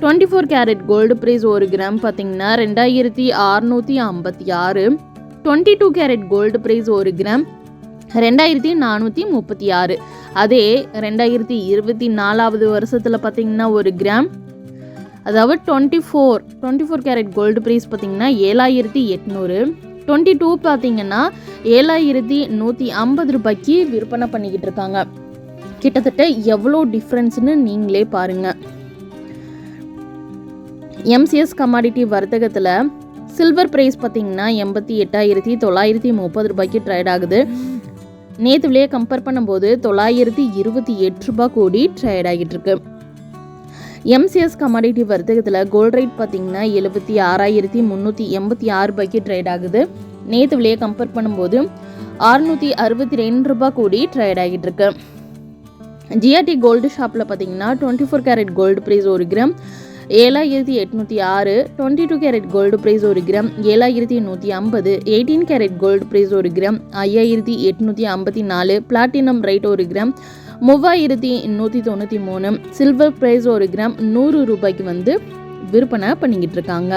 twenty four carat gold price ஒரு gram பார்த்தீங்கன்னா ரெண்டாயிரத்தி அறநூற்றி ஐம்பத்தி ஆறு. Twenty two carat gold price ஒரு கிராம் ரெண்டாயிரத்தி நானூற்றி முப்பத்தி ஆறு. அதே ரெண்டாயிரத்தி இருபத்தி நாலாவது வருஷத்தில் பார்த்தீங்கன்னா ஒரு கிராம் அதாவது twenty four twenty four carat gold price பார்த்தீங்கன்னா ஏழாயிரத்தி எட்நூறு. டுவெண்ட்டி டூ பார்த்தீங்கன்னா ஏழாயிரத்தி நூற்றி ஐம்பது ரூபாய்க்கு விற்பனை பண்ணிக்கிட்டு இருக்காங்க. கிட்டத்தட்ட எவ்வளோ டிஃப்ரென்ஸ்னு நீங்களே பாருங்கள் எம்சிஎஸ் கமாடிட்டி வர்த்தகத்தில் சில்வர் ப்ரைஸ் பார்த்தீங்கன்னா எண்பத்தி எட்டாயிரத்தி தொள்ளாயிரத்தி முப்பது ரூபாய்க்கு ட்ரேட் ஆகுது. நேற்றுலேயே கம்பேர் பண்ணும்போது தொள்ளாயிரத்தி இருபத்தி எட்டு ரூபாய் கூடி ட்ரேட் ஆகிட்டுருக்கு எம்சிஎஸ் கமாடிட்டி வர்த்தகத்தில் கோல்ட் ரேட் பார்த்தீங்கன்னா எழுபத்தி ஆறாயிரத்தி முந்நூற்றி எண்பத்தி ஆறு ரூபாய்க்கு ட்ரேட் ஆகுது. நேற்றுலேயே கம்பேர் பண்ணும்போது அறுநூற்றி அறுபத்தி ரெண்டு ரூபாய் கூடி ட்ரேட் ஆகிட்டு இருக்கு. ஜிஆர்டி கோல்டு ஷாப்பில் பார்த்தீங்கன்னா twenty four carat gold price ஒரு கிராம் ஏழாயிரத்தி எட்நூற்றி ஆறு twenty two carat gold price ஒரு கிராம் ஏழாயிரத்தி நூற்றி ஐம்பது எயிட்டீன் கேரட் கோல்டு ப்ரைஸ் ஒரு கிராம் ஐயாயிரத்தி எட்நூற்றி ஐம்பத்தி நாலு பிளாட்டினம் ரைட் ஒரு கிராம் மூவாயிரத்தி நூற்றி தொண்ணூற்றி மூணு சில்வர் ப்ரைஸ் ஒரு கிராம் நூறு ரூபாய்க்கு வந்து விற்பனை பண்ணிக்கிட்டு இருக்காங்க.